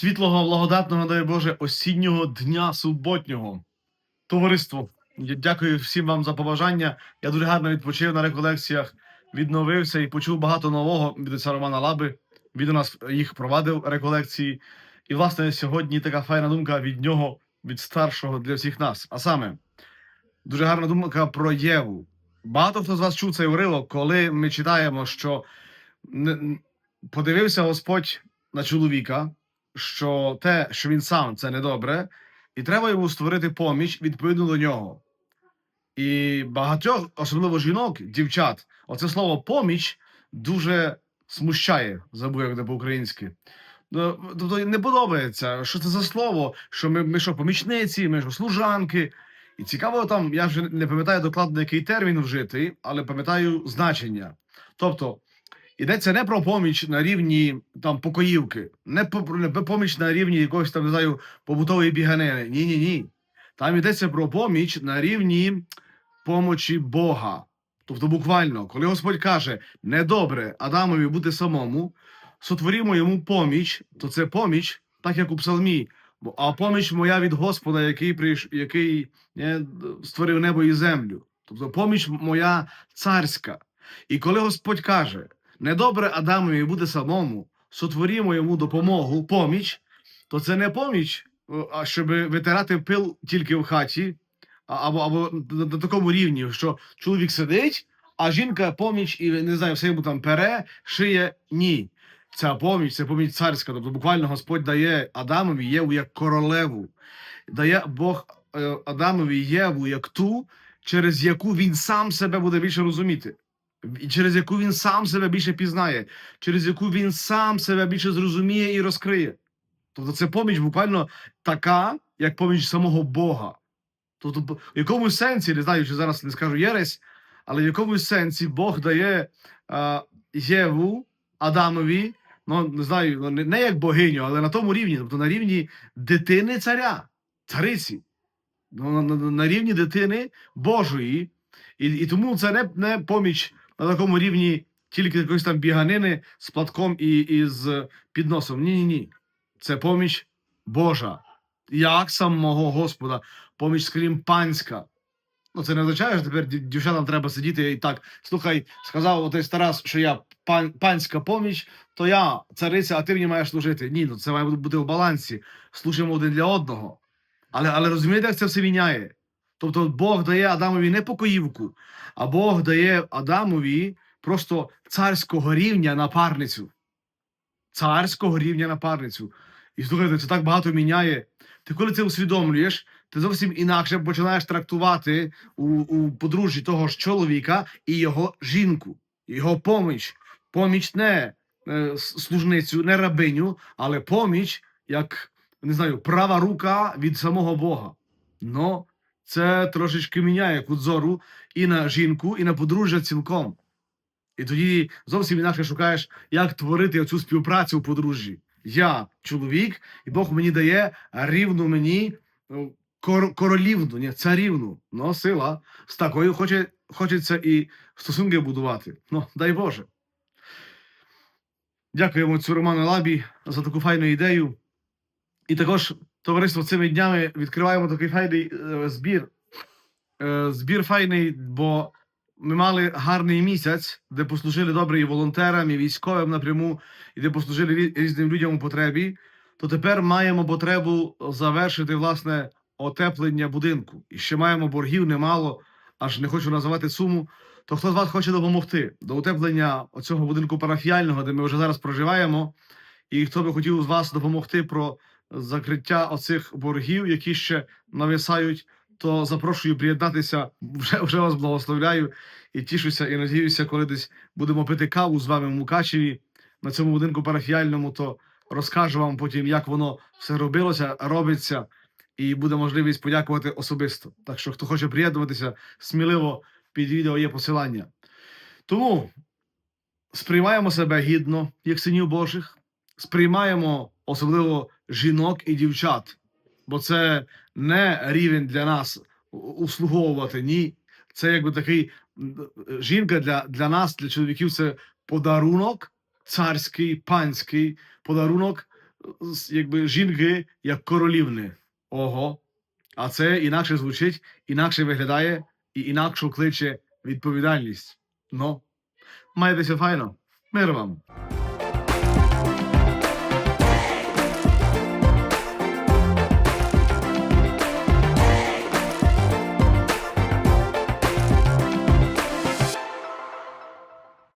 Світлого, благодатного, дай Боже, осіннього дня суботнього. Товариство, я дякую всім вам за побажання. Я дуже гарно відпочив на реколекціях, відновився і почув багато нового від отця Романа Лаби. Він у нас їх провадив реколекції. І, власне, сьогодні така файна думка від нього, від старшого для всіх нас. А саме, дуже гарна думка про Єву. Багато хто з вас чув цей уривок, коли ми читаємо, що подивився Господь на чоловіка, що те, що він сам, це недобре, і треба йому створити поміч відповідно до нього. І багатьох, особливо жінок, дівчат, оце слово поміч дуже смущає, забув як це по-українськи. Ну, Тобто не подобається, що це за слово, що ми, ми що, помічниці, ми що, служанки. І цікаво там, я вже не пам'ятаю докладно, який термін вжитий, але пам'ятаю значення. Тобто, йдеться не про поміч на рівні там покоївки, не про поміч на рівні якогось там, не знаю, побутової біганини. Ні, ні, ні. Там йдеться про поміч на рівні помочі Бога. Тобто, буквально, коли Господь каже, недобре Адамові бути самому, сотворімо йому поміч, то це поміч, так як у псалмі. А поміч моя від Господа, який прийш, який е, створив небо і землю. Тобто поміч моя царська. І коли Господь каже, недобре Адамові бути самому, сотворімо йому допомогу, поміч, то це не поміч, а щоб витирати пил тільки в хаті, або, або на, такому рівні, що чоловік сидить, а жінка поміч і не знаю, все йому там пере, шиє. Ні. Ця поміч, це поміч царська. Тобто буквально Господь дає Адамові Єву як королеву, дає Бог е, Адамові Єву як ту, через яку він сам себе буде більше розуміти, через яку він сам себе більше пізнає, через яку він сам себе більше зрозуміє і розкриє. Тобто це поміч буквально така, як поміч самого Бога. Тобто, в якомусь сенсі, не знаю, чи зараз не скажу єресь, але в якомусь сенсі Бог дає е, Єву Адамові, ну не знаю, ну, не, як богиню, але на тому рівні, тобто на рівні дитини царя, цариці, ну, на, на, на рівні дитини Божої. І, і тому це не, не поміч на такому рівні тільки якоїсь там біганини з платком і, і з підносом. Ні, ні, ні. Це поміч Божа, як самого Господа, поміч, скрім панська. Ну, це не означає, що тепер дівчатам треба сидіти і так. Слухай, сказав отець Тарас, що я пан, панська поміч, то я цариця, а ти мені маєш служити. Ні, ну це має бути в балансі. Служимо один для одного. Але, але розумієте, як це все міняє? Тобто Бог дає Адамові не покоївку, а Бог дає Адамові просто царського рівня напарницю. Царського рівня напарницю. І слухайте, це так багато міняє. Ти коли це усвідомлюєш, ти зовсім інакше починаєш трактувати у, у подружжі того ж чоловіка і його жінку, його поміч. Поміч не е, служницю, не рабиню, але поміч як не знаю, права рука від самого Бога. Ну, це трошечки міняє кут зору і на жінку, і на подружжя цілком. І тоді зовсім інакше шукаєш, як творити цю співпрацю у подружжі. Я чоловік, і Бог мені дає рівну мені ну, кор- королівну, ні, царівну. Ну, сила. З такою хоче, хочеться і стосунки будувати. Ну, дай Боже. Дякуємо цю Роману Лабі за таку файну ідею. І також, товариство, цими днями відкриваємо такий файний е, збір. Е, збір файний, бо ми мали гарний місяць, де послужили добре і волонтерам, і військовим напряму, і де послужили різним людям у потребі. То тепер маємо потребу завершити власне отеплення будинку. І ще маємо боргів немало, аж не хочу називати суму. То хто з вас хоче допомогти до утеплення оцього будинку парафіального, де ми вже зараз проживаємо, і хто би хотів з вас допомогти про закриття оцих боргів, які ще нависають, то запрошую приєднатися. Вже, вже вас благословляю і тішуся, і надіюся, коли десь будемо пити каву з вами в Мукачеві на цьому будинку парафіальному, то розкажу вам потім, як воно все робилося, робиться, і буде можливість подякувати особисто. Так що, хто хоче приєднуватися, сміливо під відео є посилання. Тому сприймаємо себе гідно, як синів Божих, сприймаємо особливо жінок і дівчат, бо це не рівень для нас услуговувати. Ні, це якби такий жінка для, для нас, для чоловіків, це подарунок царський, панський подарунок якби жінки як королівни. Ого. А це інакше звучить, інакше виглядає і інакше кличе відповідальність. Ну, майтеся файно. Мир вам.